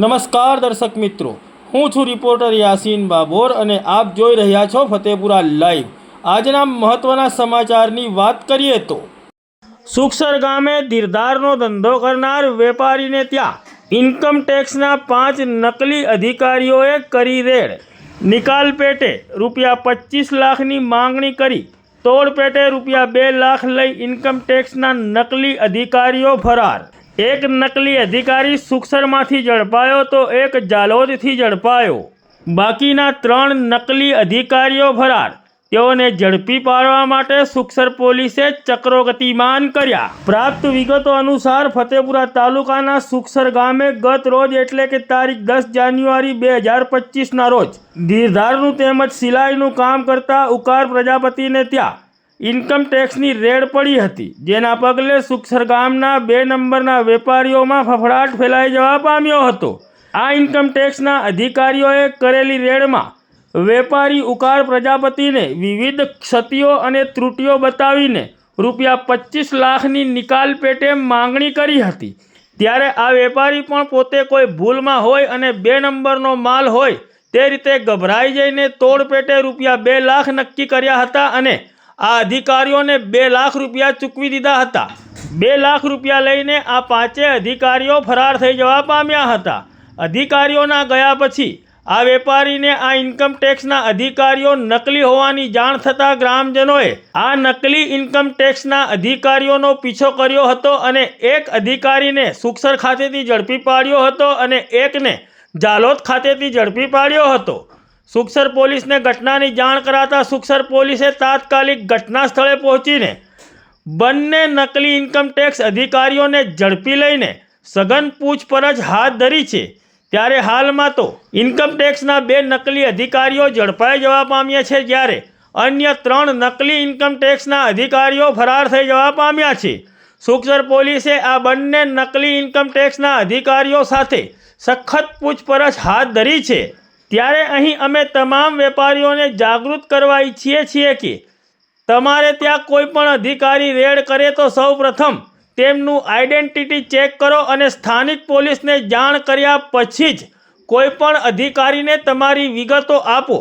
નમસ્કાર દર્શક મિત્રો. હું છું રિપોર્ટર યાસીન બાબોર અને આપ જોઈ રહ્યા છો ફતેપુરા લાઈવ. આજના મહત્વના સમાચારની વાત કરીએ તો, સુખસર ગામે ધીરધારનો ધંધો કરનાર વેપારીને ત્યાં ઇન્કમ ટેક્સના પાંચ નકલી અધિકારીઓએ કરી રેડ. નિકાલ પેટે રૂપિયા પચીસ લાખની માંગણી કરી. તોડ પેટે રૂપિયા બે લાખ લઈ ઇન્કમ ટેક્સના નકલી અધિકારીઓ ફરાર. એક નકલી અધિકારી સુખસરમાંથી ઝડપાયો તો એક જાલોદથી ઝડપાયો. બાકીના ત્રણ નકલી અધિકારીઓ ફરાર. તેઓને ઝડપી પાડવા માટે સુખસર પોલીસે ચક્રો ગતિમાન કર્યા. પ્રાપ્ત વિગતો અનુસાર ફતેપુરા તાલુકાના સુખસર ગામે ગત રોજ એટલે કે તારીખ દસ જાન્યુઆરી બે હજાર પચીસના રોજ ધીરધારનું તેમજ સિલાઈનું કામ કરતા ઉકાર પ્રજાપતિને ત્યાં ઇન્કમ ટેક્સની રેડ પડી હતી, જેના પગલે સુખસર ગામના બે નંબરના વેપારીઓમાં ફફડાટ ફેલાઈ જવા પામ્યો હતો. આ ઇન્કમ ટેક્સના અધિકારીઓએ કરેલી રેડમાં વેપારી ઉકાર પ્રજાપતિને વિવિધ ક્ષતિઓ અને ત્રુટિઓ બતાવીને રૂપિયા પચીસ લાખની નિકાલ પેટે માંગણી કરી હતી. ત્યારે આ વેપારી પણ પોતે કોઈ ભૂલમાં હોય અને બે નંબરનો માલ હોય તે રીતે ગભરાઈ જઈને તોડ પેટે રૂપિયા બે લાખ નક્કી કર્યા હતા અને આ અધિકારીઓને બે લાખ રૂપિયા ચૂકવી દીધા હતા. બે લાખ રૂપિયા લઈને આ પાંચે અધિકારીઓ ફરાર થઈ જવા પામ્યા હતા. અધિકારીઓના ગયા પછી આ વેપારીને આ ઇન્કમ ટેક્સના અધિકારીઓ નકલી હોવાની જાણ થતાં ગ્રામજનોએ આ નકલી ઇન્કમ ટેક્સના અધિકારીઓનો પીછો કર્યો હતો અને એક અધિકારીને સુખસર ખાતેથી ઝડપી પાડ્યો હતો અને એકને જાલોદ ખાતેથી ઝડપી પાડ્યો હતો. સુખસર પોલીસને ઘટનાની જાણ કરાતા સુખસર પોલીસે તાત્કાલિક ઘટના સ્થળે પહોંચીને બંને નકલી ઇન્કમટેક્સ અધિકારીઓને ઝડપી લઈને સઘન પૂછપરછ હાથ ધરી છે. ત્યારે હાલમાં તો ઇન્કમટેક્સના બે નકલી અધિકારીઓ ઝડપાઈ જવા પામ્યા છે જ્યારે અન્ય ત્રણ નકલી ઇન્કમટેક્સના અધિકારીઓ ફરાર થઈ જવા પામ્યા છે. સુખસર પોલીસે આ બંને નકલી ઇન્કમટેક્સના અધિકારીઓ સાથે સખત પૂછપરછ હાથ ધરી છે. ત્યારે અહીં અમે તમામ વેપારીઓને જાગૃત કરવા ઈચ્છીએ છીએ કે તમારે ત્યાં કોઈ પણ અધિકારી રેડ કરે તો સૌ પ્રથમ તેમનું આઈડેન્ટિટી ચેક કરો અને સ્થાનિક પોલીસને જાણ કર્યા પછી જ કોઈ પણ અધિકારીને તમારી વિગતો આપો.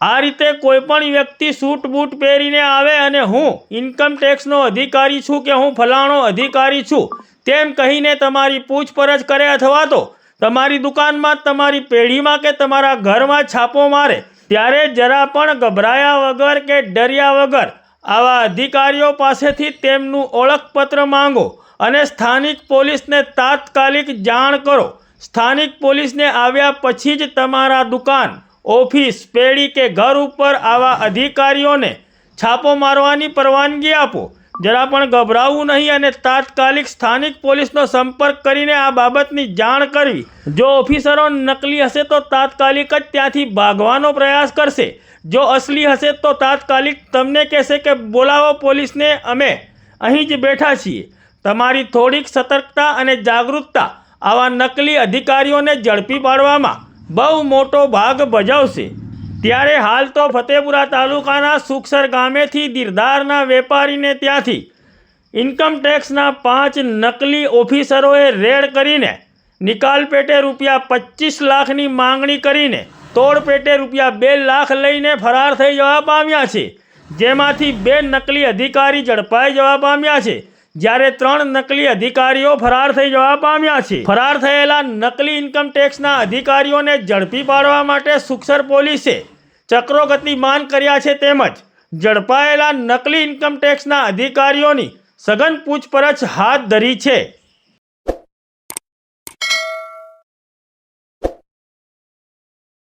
આ રીતે કોઈ પણ વ્યક્તિ સૂટ બૂટ પહેરીને આવે અને હું ઇન્કમ ટેક્સનો અધિકારી છું કે હું ફલાણો અધિકારી છું તેમ કહીને તમારી પૂછપરછ કરે અથવા તો તમારી દુકાનમાં, તમારી પેઢીમાં કે તમારા ઘરમાં છાપો મારે, ત્યારે જરા પણ ગભરાયા વગર કે ડર્યા વગર આવા અધિકારીઓ પાસેથી તેમનું ઓળખપત્ર માંગો અને સ્થાનિક પોલીસને તાત્કાલિક જાણ કરો. સ્થાનિક પોલીસને આવ્યા પછી જ તમારા દુકાન, ઓફિસ, પેઢી કે ઘર ઉપર આવા અધિકારીઓને છાપો મારવાની પરવાનગી આપો. જરા પણ ગભરાવું નહીં અને તાત્કાલિક સ્થાનિક પોલીસનો સંપર્ક કરીને આ બાબતની જાણ કરવી. જો ઓફિસરો નકલી હશે તો તાત્કાલિક જ ત્યાંથી ભાગવાનો પ્રયાસ કરશે. જો અસલી હશે તો તાત્કાલિક તમને કહેશે કે બોલાવો પોલીસને અમે. અહીં જ બેઠા છીએ. તમારી થોડીક સતર્કતા અને જાગૃતતા આવા નકલી અધિકારીઓને ઝડપી પાડવામાં બહુ મોટો ભાગ ભજવશે. ત્યારે હાલ તો ફતેપુરા તાલુકાના સુખસર ગામેથી દિરદારના વેપારીને ત્યાંથી ઇન્કમ ટેક્સના પાંચ નકલી ઓફિસરોએ રેડ કરીને નિકાલ પેટે રૂપિયા પચીસ લાખની માંગણી કરીને તોડ પેટે રૂપિયા બે લાખ લઈને ફરાર થઈ જવા પામ્યા છે. જેમાંથી બે નકલી અધિકારી ઝડપાઈ જવા પામ્યા છે. જ્યારે ત્રણ નકલી અધિકારીઓ ફરાર થઈ જવા પામ્યા છે. ફરાર થયેલા નકલી ઇન્કમ ટેક્સના અધિકારીઓને ઝડપી પાડવા માટે સુખસર પોલીસે ચક્રો ગતિમાન કર્યા છે તેમજ ઝડપાયેલા નકલી ઇન્કમ ટેક્સના અધિકારીઓની સઘન પૂછપરછ હાથ ધરી છે.